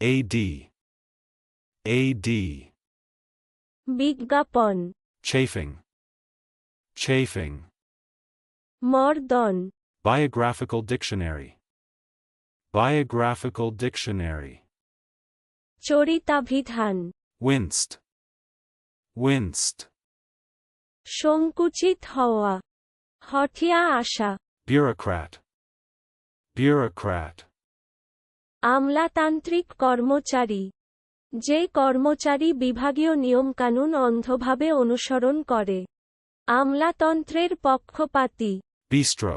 AD. AD. বিজ্ঞাপন Chafing. Chafing. মর্দন Biographical dictionary. Biographical dictionary. চরিতাভিধান Winced. Winced. সংকুচিত হওয়া হঠিয়া আসা Bureaucrat. Bureaucrat. আমলাতান্ত্রিক কর্মচারী যে কর্মচারী বিভাগীয় নিয়মকানুন অন্ধভাবে অনুসরণ করে আমলাতন্ত্রের পক্ষপাতী Bistro.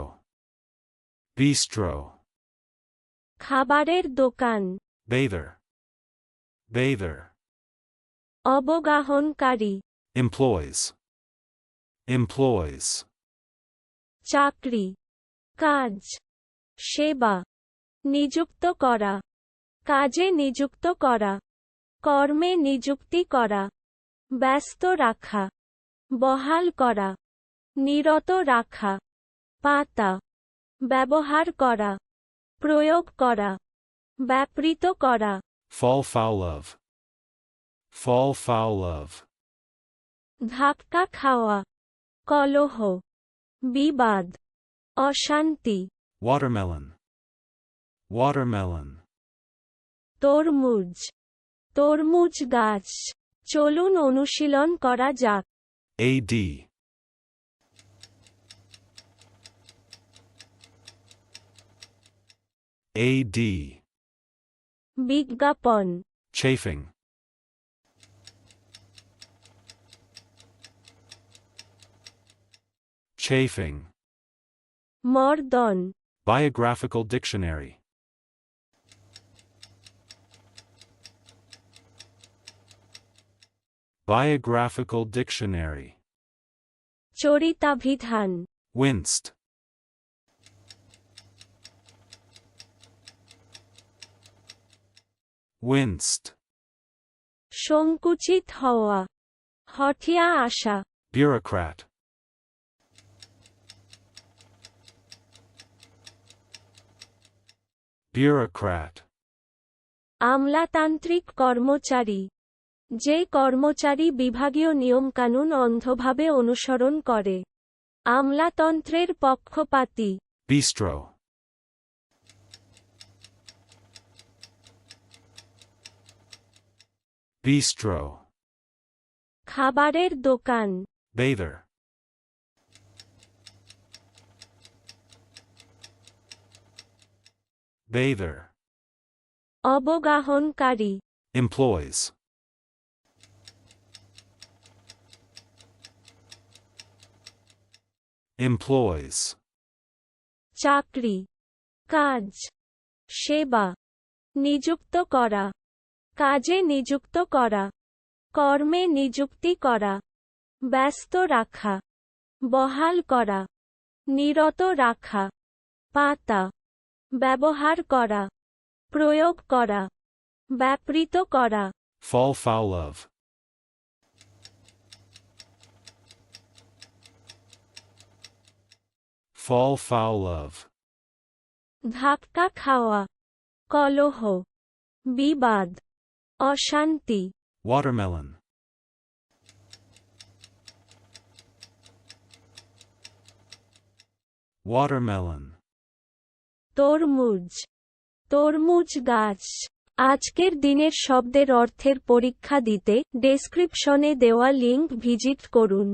Bistro. খাবারের দোকান. অবগাহনকারী Employs. Employs. চাকরি কাজ সেবা নিযুক্ত করা। কাজে নিযুক্ত করা। কর্মে নিযুক্তি করা। ব্যস্ত রাখা। বহাল করা। নিরত রাখা। পাতা। ব্যবহার করা। প্রয়োগ করা। ব্যাপৃত করা। Fall foul of. Fall foul of. ধাক্কা খাওয়া। কলহ। বিবাদ। অশান্তি। Watermelon. Watermelon. তরমুজ তরমুজ গাছ চলুন অনুশীলন করা যাক AD. AD. বিজ্ঞাপন Chafing. Chafing. মর্দন Biographical dictionary. Biographical dictionary. চরিতাভিধান Winced. Winced. সংকুচিত হওয়া হঠিয়া আসা Bureaucrat. Bureaucrat. আমলাতান্ত্রিক কর্মচারী যে কর্মচারী বিভাগীয় নিয়মকানুন অন্ধভাবে অনুসরণ করে আমলাতন্ত্রের পক্ষপাতী Bistro. Bistro. খাবারের দোকান Bather. Bather. অবগাহনকারী Employs. Employs. চাকরি কাজ সেবা নিযুক্ত করা কাজে নিযুক্ত করা কর্মে নিযুক্তি করা ব্যস্ত রাখা বহাল করা নিরত রাখা পাতা ব্যবহার করা প্রয়োগ করা ব্যাপৃত করা Fall foul of. Fall foul of. ধাক্কা খাওয়া কলহ বিবাদ অশান্তি Watermelon. Watermelon. তরমুজ তরমুজ গাছ আজকের দিনের শব্দের অর্থের পরীক্ষা দিতে ডেসক্রিপশনে দেওয়া লিংক ভিজিট করুন